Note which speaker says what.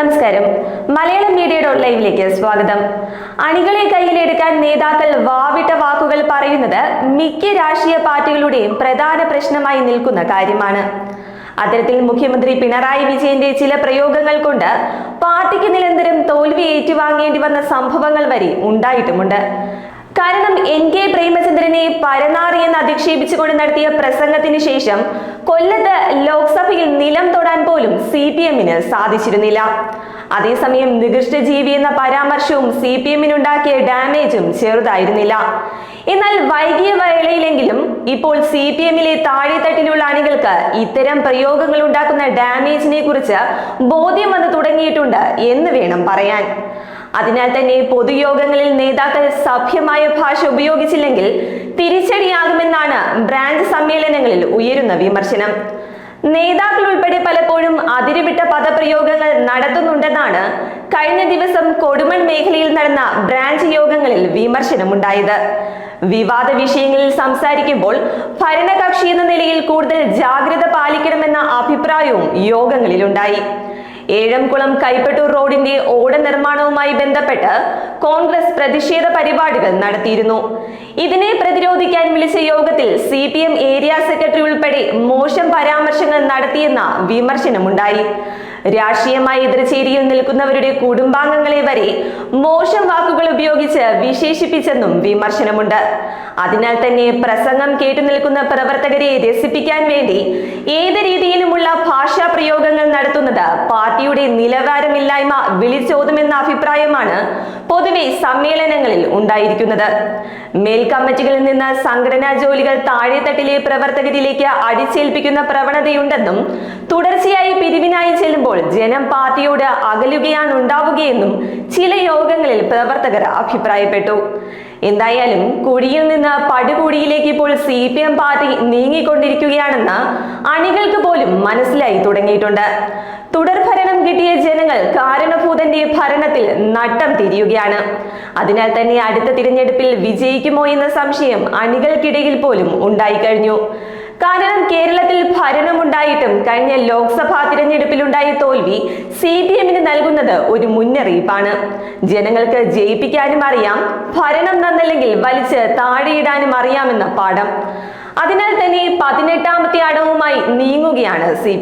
Speaker 1: നമസ്കാരം. മലയാളം മീഡിയയുടെ ലൈവിലേക്ക് സ്വാഗതം. അണികളെ കയ്യിലെടുക്കാൻ നേതാക്കൾ വാവിട്ട വാക്കുകൾ പറയുന്നത് മിക്ക രാഷ്ട്രീയ പാർട്ടികളുടെയും പ്രധാന പ്രശ്നമായി നിൽക്കുന്ന കാര്യമാണ്. അത്തരത്തിൽ മുഖ്യമന്ത്രി പിണറായി വിജയന്റെ ചില പ്രയോഗങ്ങൾ കൊണ്ട് പാർട്ടിക്ക് നിരന്തരം തോൽവി ഏറ്റുവാങ്ങേണ്ടി വന്ന സംഭവങ്ങൾ വരെ ഉണ്ടായിട്ടുമുണ്ട്. കാരണം എൻ കെ പ്രേമചന്ദ്രനെ പരനാറി എന്ന് അധിക്ഷേപിച്ചുകൊണ്ട് നടത്തിയ പ്രസംഗത്തിന് ശേഷം കൊല്ലത്ത് ലോക്സഭയിൽ നിലം പോലും സി പി എമ്മിന് സാധിച്ചിരുന്നില്ല. അതേസമയം നികൃഷ്ട ജീവി എന്ന പരാമർശവും സി പി എമ്മിനുണ്ടാക്കിയ ഡാമേജും ചെറുതായിരുന്നില്ല. എന്നാൽ വൈകിയ വേളയിലെങ്കിലും ഇപ്പോൾ സി പി എമ്മിലെ താഴെത്തട്ടിലുള്ള അണികൾക്ക് ഇത്തരം പ്രയോഗങ്ങൾ ഉണ്ടാക്കുന്ന ഡാമേജിനെ കുറിച്ച് ബോധ്യം വന്നു തുടങ്ങിയിട്ടുണ്ട് എന്ന് വേണം പറയാൻ. അതിനാൽ തന്നെ പൊതുയോഗങ്ങളിൽ നേതാക്കൾ സഭ്യമായ ഭാഷ ഉപയോഗിച്ചില്ലെങ്കിൽ തിരിച്ചടിയാകുമെന്നാണ് ബ്രാഞ്ച് സമ്മേളനങ്ങളിൽ ഉയരുന്ന വിമർശനം. നേതാക്കൾ ഉൾപ്പെടെ അതിരുവിട്ട പദപ്രയോഗങ്ങൾ നടത്തുന്നുണ്ടെന്നാണ് കഴിഞ്ഞ ദിവസം കൊടുമൺ മേഖലയിൽ നടന്ന ബ്രാഞ്ച് യോഗങ്ങളിൽ വിമർശനമുണ്ടായത്. വിവാദ വിഷയങ്ങളിൽ സംസാരിക്കുമ്പോൾ ഭരണകക്ഷി എന്ന നിലയിൽ കൂടുതൽ ജാഗ്രത പാലിക്കണമെന്ന അഭിപ്രായവും യോഗങ്ങളിലുണ്ടായി. ഏഴംകുളം കൈപ്പട്ടൂർ റോഡിന്റെ ഓട നിർമ്മാണവുമായി ബന്ധപ്പെട്ട് കോൺഗ്രസ് പ്രതിഷേധ പരിപാടികൾ നടത്തിയിരുന്നു. ഇതിനെ പ്രതിരോധിക്കാൻ വിളിച്ച യോഗത്തിൽ സി ഏരിയ സെക്രട്ടറി ഉൾപ്പെടെ മോശം പരാമർശങ്ങൾ നടത്തിയെന്ന വിമർശനമുണ്ടായി. രാഷ്ട്രീയമായി എതിർചേരിയിൽ നിൽക്കുന്നവരുടെ കുടുംബാംഗങ്ങളെ വരെ മോശം വാക്കുകൾ ഉപയോഗിച്ച് വിശേഷിപ്പിച്ചെന്നും വിമർശനമുണ്ട്. അതിനാൽ തന്നെ പ്രസംഗം കേട്ടു നിൽക്കുന്ന പ്രവർത്തകരെ രസിപ്പിക്കാൻ വേണ്ടി ഏത് രീതിയിലുമുള്ള ഭാഷാ പ്രയോഗങ്ങൾ നടത്തുന്നത് പാർട്ടിയുടെ നിലവാരമില്ലായ്മ വിളിച്ചോതുമെന്ന അഭിപ്രായമാണ് പൊതുവെ സമ്മേളനങ്ങളിൽ ഉണ്ടായിരിക്കുന്നത്. മേൽക്കമ്മിറ്റികളിൽ നിന്ന് സംഘടനാ ജോലികൾ താഴെത്തട്ടിലെ പ്രവർത്തകരിലേക്ക് അടിച്ചേൽപ്പിക്കുന്ന പ്രവണതയുണ്ടെന്നും തുടർച്ചയായി പിരിവിനായി ചെല്ലുമ്പോൾ ജനം പാർട്ടിയോട് അകലുകയാണ് ഉണ്ടാവുകയെന്നും ചില യോഗങ്ങളിൽ പ്രവർത്തകർ അഭിപ്രായപ്പെട്ടു. എന്തായാലും കുഴിയിൽ നിന്ന് പടുകുഴിയിലേക്ക് ഇപ്പോൾ സി പി എം പാർട്ടി നീങ്ങിക്കൊണ്ടിരിക്കുകയാണെന്ന് അണികൾക്ക് പോലും മനസ്സിലായി തുടങ്ങിയിട്ടുണ്ട്. തുടർഭരണം കിട്ടിയ ജനങ്ങൾ കാരണഭൂതന്റെ ഭരണത്തിൽ നട്ടം തിരിയുകയാണ്. അതിനാൽ തന്നെ അടുത്ത തിരഞ്ഞെടുപ്പിൽ വിജയിക്കുമോ എന്ന സംശയം അണികൾക്കിടയിൽ പോലും ഉണ്ടായിക്കഴിഞ്ഞു. കാരണം കേരളത്തിൽ ഭരണമുണ്ടായിട്ടും കഴിഞ്ഞ ലോക്സഭാ തിരഞ്ഞെടുപ്പിലുണ്ടായ തോൽവി സി പി എമ്മിന് നൽകുന്നത് ഒരു മുന്നറിയിപ്പാണ്. ജനങ്ങൾക്ക് ജയിപ്പിക്കാനും അറിയാം ഭരണം നന്നല്ലെങ്കിൽ വലിച്ച് താഴെയിടാനും അറിയാമെന്ന പാഠം. അതിനാൽ തന്നെ പതിനെട്ടാമത്തെ അടവുമായി നീങ്ങുകയാണ് സി